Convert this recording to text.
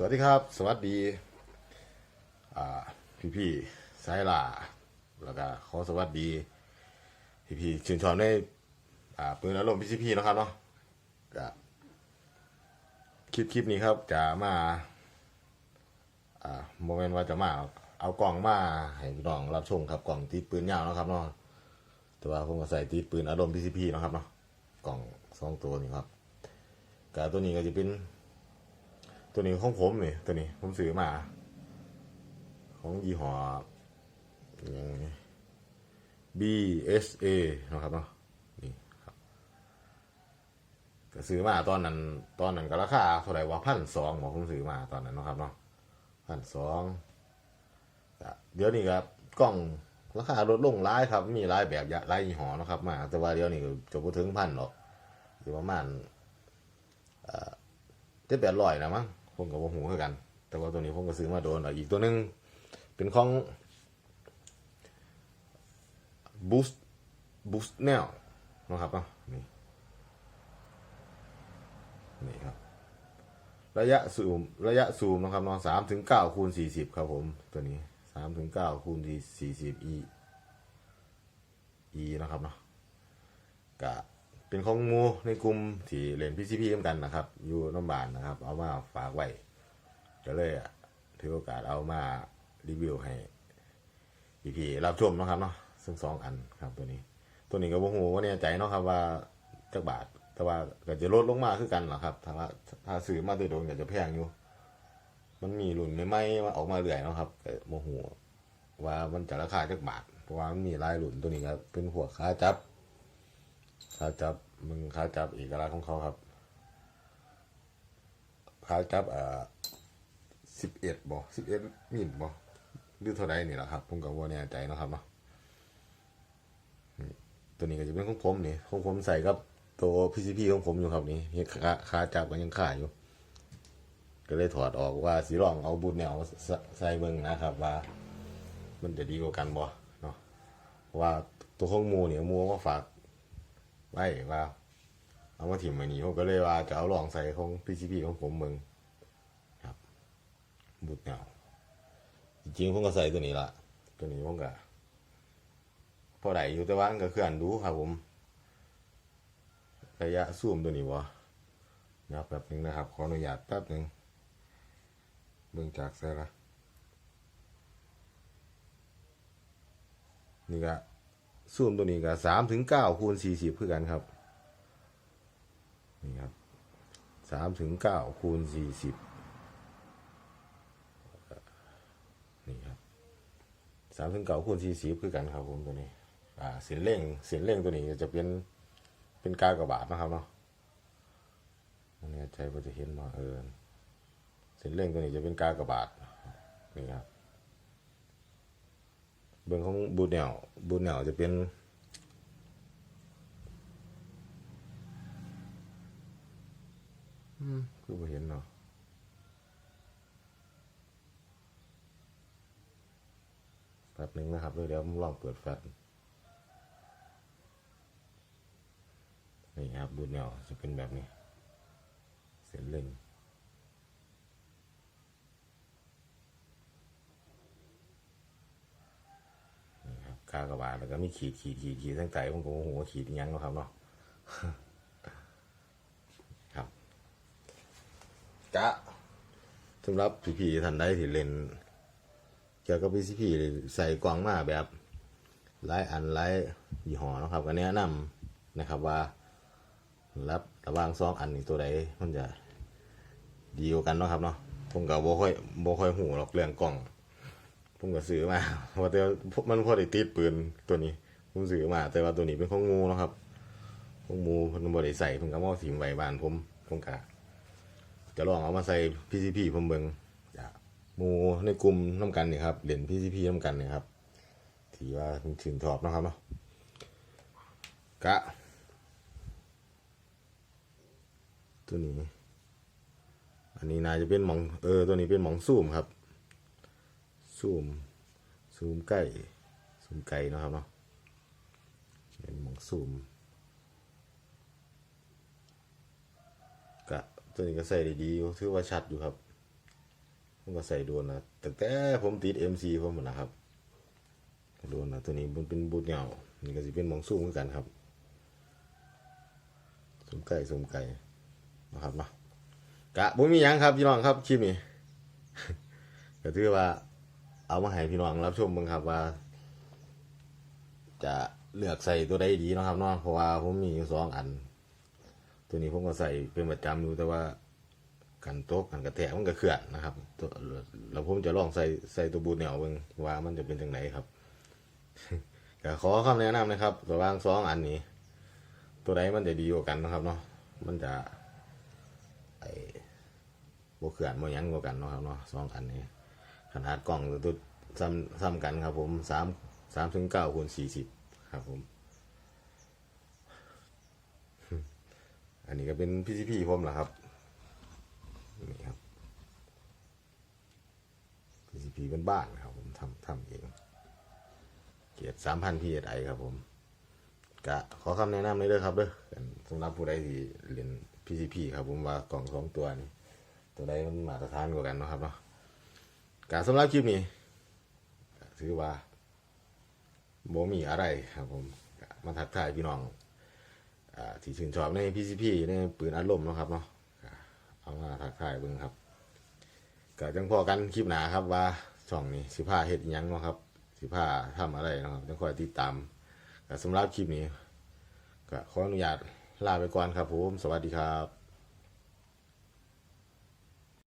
สวัสดีครับ สวัสดีพี่พี่สายล่าแล้วก็ขอสวัสดี พี่พี่ชื่นชอบในปืนอารมณ์พี่พี่นะครับเนาะก็คลิปคลิปนี้ครับจะมาโมเมนต์ว่าจะมาเอากล่องมาให้พี่น้องรับชมครับกล่องติดปืนยาวนะครับเนาะแต่ว่าผมก็ใส่ติดปืนอารมณ์พี่พี่นะครับเนาะกล่องสองตัวนี้ครับก็ตัวนี้ก็จะเป็น ตัวนี้ของผมนี่ตัวนี้ผมซื้อมา ของยี่ห้ออย่าง BSA นะครับเนาะนี่ครับก็ซื้อมาตอนนั้น ตอนนั้นก็ราคาเท่าไหร่ว่าพันสองผมซื้อมาตอนนั้นนะครับเนาะพันสองเดี๋ยวนี้ครับกล้องราคาลดลงร้ายครับ มีหลายแบบหลายยี่ห้อนะครับ มา แต่ว่าเดี๋ยวนี้จะบ่ถึงพันหรอกอยู่ประมาณเจ็ดแปดร้อยนะมั้ง ผมกับว่าหูคือกัน แต่ว่าตัวนี้ผมก็ซื้อมาโดนอีกตัวหนึงเป็นของ boost boost แนวนะครับเนาะนี่นี่ครับ ระยะซูมระยะซูมนะครับเนาะสามถึงเก้าคูณสี่สิบครับผมตัวนี้สามถึงเก้าคูณสี่สิบ e e นะครับเนาะกะ เป็นของมูในกลุ่มที่เล่นพีซีพีเหมือนกันนะครับ อยู่น้ำบานนะครับ เอามาฝากไว้ก็เลยอะถือโอกาสเอามารีวิวให้พี่ๆรับชมนะครับเนาะซึ่งสองอันครับตัวนี้ ตัวนี้ก็บ่ฮู้ว่าเนี่ยใจเนาะครับว่าจักบาท แต่ว่าก็จะลดลงมาคือกันเหรอครับ ถ้าว่าถ้าซื้อมาโดยตรงก็จะแพงอยู่ มันมีรุ่นใหม่ๆมาออกมาเรื่อยเนาะครับก็บ่ฮู้ว่ามันจะราคาจักบาทเพราะว่ามันมีหลายรุ่นตัวนี้ก็เป็นหัวขาจับ ขาจับมึงขาจับเอกลักษณ์ของเขาครับขาจับอ่าสิบเอ็ดบ่สิบเอ็ดมิลบ่หรือเท่าไรนี่แหละครับ ผมก็ว่าแน่ใจนะครับเนาะตัวนี้ก็จะเป็นของผมนี่ของผมใส่กับตัว PCP ของผมอยู่ครับนี่นี่ขาขาจับก็ยังขาอยู่ ก็เลยถอดออกว่าสีรองเอาบูทแนวใส่ใส่เบิ่งนะครับ ว่า มันจะดีกว่ากันบ่เนาะว่าตัวของมูเนี่ยมูเอามาฝาก ไว้ว่า เอามาถิ่มมานี้ผมก็เลยว่าจะเอาลองใส่ของ PCP ของผมมึงครับ บุดแนวจริงๆผมก็ใส่ตัวนี้ละตัวนี้ผมก็พอได้อยู่แต่ว่ามันก็เคลื่อนดูครับ ผม ระยะซูมตัวนี้วะเดี๋ยวแป๊บนึงนะครับ ขออนุญาตแป๊บหนึ่งเบิ่งจากใส่ละนี่ก็ ซูมตัวนี้ก็สามถึงเก้าคูณสี่สิบคือกันครับ นี่ครับสามถึงเก้าคูณสี่สิบนี่ครับสามถึงเก้าคูณสี่สิบคือกันครับผมตัวนี้อ่าเสียนเร่งเสียนเร่งตัวนี้จะเป็นเป็นกากระบาดนะครับเนาะอันนี้ใจว่าจะเห็นมาเออเสียนเร่งตัวนี้จะเป็นกากระบาดนี่ครับ เบื้องของบูทแนวบูทแนวจะเป็นอืมคือบ่เห็นเนาะแป๊บหนึ่งนะครับเดี๋ยวผมลองเปิดแฟลชนี่ครับบูทแนวจะเป็นแบบนี้ เส้นเล่น กากบาทแล้วก็มีขีดขีดขีดขีดทั้งใจผมก็โอ้โหขีดยังเนะครับเนาะครับกะสำหรับพี่ๆท่านใดที่เล่นเกี่ยวกับพีซีพีใส่กล่องมาแบบหลายอันหลายยี่ห้อนะครับก็แนะนำนะครับว่า รับระว่างสองอันนี้ตัวใดมันจะดีกว่ากันเนาะครับเนาะผมก็บ่ค่อยบ่ค่อยหูหรอกเรื่องกล่อง ผมก็ซื้อมาว่าแต่มันพอได้ติดปืนตัวนี้ ผมซื้อมา แต่ว่าตัวนี้เป็นของงูนะครับ ของงูเพิ่นบ่ได้ใส่เพิ่นก็มาถิ่มไว้บ้านผมผมก็จะลองเอามาใส่ PCP ผมเบิ่งจะหมูในกลุ่มน้ำกันนี่ครับเล่น PCP น้ำกันนี่ครับที่ว่าถึงชอบนะครับเนาะกะ ตัวนี้ อันนี้นายจะเป็นหมองเออตัวนี้เป็นหมองซูมครับ ซูมซูมใกล้ซูมไกลเนาะครับเนาะเป็นมองซูมกะตัวนี้ก็ใส่ได้ดีถือว่าชัดอยู่ครับผมก็ใส่โดนนะแต่แต่ผมติด MC ผมหมดนะครับโดนนะตัวนี้มันเป็นบูทเหงานี่ก็สิเป็นมองสู้เหมือนกันครับสมไก่สมไก่นะครับเนาะกะบ่มีหยังครับพี่น้องครับคลิปนี้ก็ถือว่า เอามาให้พี่น้องรับชมบ้างครับว่า จะเลือกใส่ตัวใดดีนะครับเนาะเพราะว่าผมมีอยู่สองอัน ตัวนี้ผมก็ใส่เป็นประจำอยู่แต่ว่ากันโต๊ะกันกระแทกมันก็เคลื่อนนะครับตัวแล้วผมจะลองใส่ใส่ตัวบูทแนวเบิ่งว่ามันจะเป็นจังไดครับก็ขอคำแนะนำนะครับระหว่างสองอันนี้ ตัวใดมันจะดีกว่ากันนะครับเนาะมันจะไอ้บวเคลื่อนบวยั้งกว่ากันเนาะครับเนาะสองอันนี้ ขนาดกล่องตัวซ้ำซ้ำกันครับผมสามสามถึงเก้าคูณสี่สิบครับผม อันนี้ก็เป็นพีซีพีผมแหละครับนี่ครับ PCP เป็นบ้านครับผมทำทำเองเกียรติสามพันพีเอไอครับผมกะขอคำแนะนำเลยเด้อครับเด้อกันสำหรับผู้ใดที่เรียน PCP ครับผมว่ากล่องสองตัวนี้ตัวใดมันมาตรฐานกว่ากันนะครับเนาะ กะสำหรับคลิปนี้ถือว่าโมมีอะไรครับผมมาทักทายพี่น้องอที่ชื่นชอบใน PCP ในปืนอารมณ์นะครับเนาะเอามาทักทายเบิ่งครับก็จังพอกันคลิปหนาครับว่าช่องนี้สิพาเฮ็ดยังเนาะครับ สิพาทำอะไรนะครับจังคอยติดตามก็สำหรับคลิปนี้ก็ขออนุญาตลาไปก่อนครับผมสวัสดีครับ